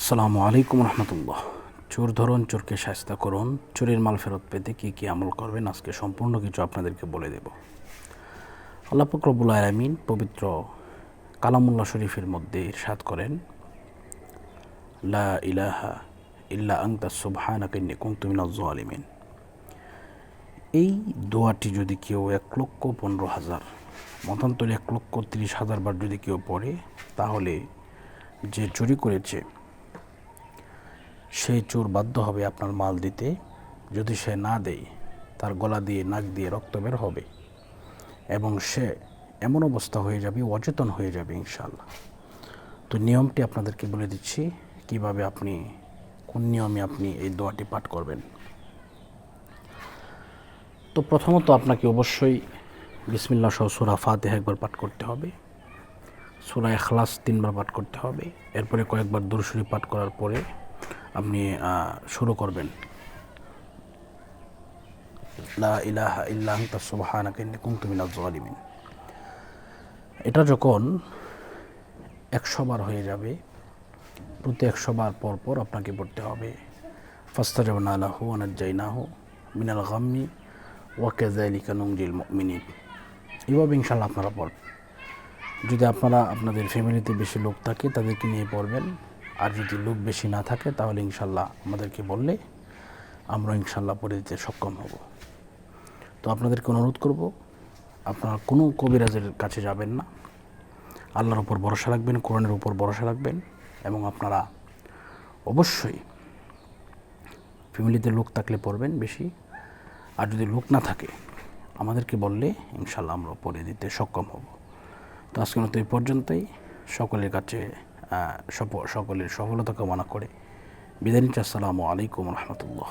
আসসালামু আলাইকুম রহমতুল্লাহ। চোর ধরুন, চোরকে শাস্তা করুন, চোরের মাল ফেরত পেতে কী কী আমল করবেন, আজকে সম্পূর্ণ কিছু আপনাদেরকে বলে দেব। আল্লাহ ফকরবুল আলমিন পবিত্র কালামুল্লাহ শরীফের মধ্যে ইরশাদ করেন, লা ইলাহা ইল্লা আংতা সুবহানাকিন্নি কুনতু মিনাজ জালিমিন এই দোয়াটি যদি কেউ এক লক্ষ পনেরো হাজার, মতান্তরে এক লক্ষ তিরিশ হাজার বার যদি কেউ পড়ে, তাহলে যে চুরি করেছে সেই চোর বাধ্য হবে আপনার মাল দিতে। যদি সে না দেয়, তার গলা দিয়ে, নাক দিয়ে রক্ত বের হবে। এবং সে এমন অবস্থা হয়ে যাবে, অচেতন হয়ে যাবে ইনশাল্লাহ তো নিয়মটি আপনাদেরকে বলে দিচ্ছি, কীভাবে আপনি, কোন নিয়মে আপনি এই দোয়াটি পাঠ করবেন। তো প্রথমত আপনাকে অবশ্যই বিসমিল্লা সহ সুরা ফাতেহা একবার পাঠ করতে হবে। সুরা এখলাস তিনবার পাঠ করতে হবে। এরপরে কয়েকবার দুরুশরী পাঠ করার পরে আপনি শুরু করবেন। ইলাহা ইল্লা আনতা, সুবহানাকা, ইন্নী কুনতু মিনাজ জালিমিন এটা যখন একশো বার হয়ে যাবে, প্রতি একশো বার পর পর আপনাকে পড়তে হবে। ফাস্তাজাবনা লাহু ওয়ানাজ্জাইনাহু মিনাল গাম্মি ওয়া কাযালিকা নুনজিল মুমিনিন। এভাবে ইনশাআল্লাহ আপনারা পড়বেন। যদি আপনারা, আপনাদের ফ্যামিলিতে বেশি লোক থাকে, তাদেরকে নিয়ে পড়বেন। আর যদি লোক বেশি না থাকে, তাহলে ইনশাল্লাহ আমাদেরকে বললে আমরা ইনশাল্লাহ পড়ে দিতে সক্ষম হব। তো আপনাদেরকে অনুরোধ করব, আপনারা কোনো কবিরাজের কাছে যাবেন না। আল্লাহর উপর ভরসা রাখবেন, কোরআনের উপর ভরসা রাখবেন এবং আপনারা অবশ্যই ফ্যামিলিতে লোক থাকলে পড়বেন বেশি। আর যদি লোক না থাকে, আমাদেরকে বললে ইনশাল্লাহ আমরা পড়ে দিতে সক্ষম হব। তো আজকের মতো এই পর্যন্তই। সকলের কাছে সকলের সফলতা কামনা করে। বিদায় নিচ্ছি আসসালামু আলাইকুম রহমতুল্লাহ।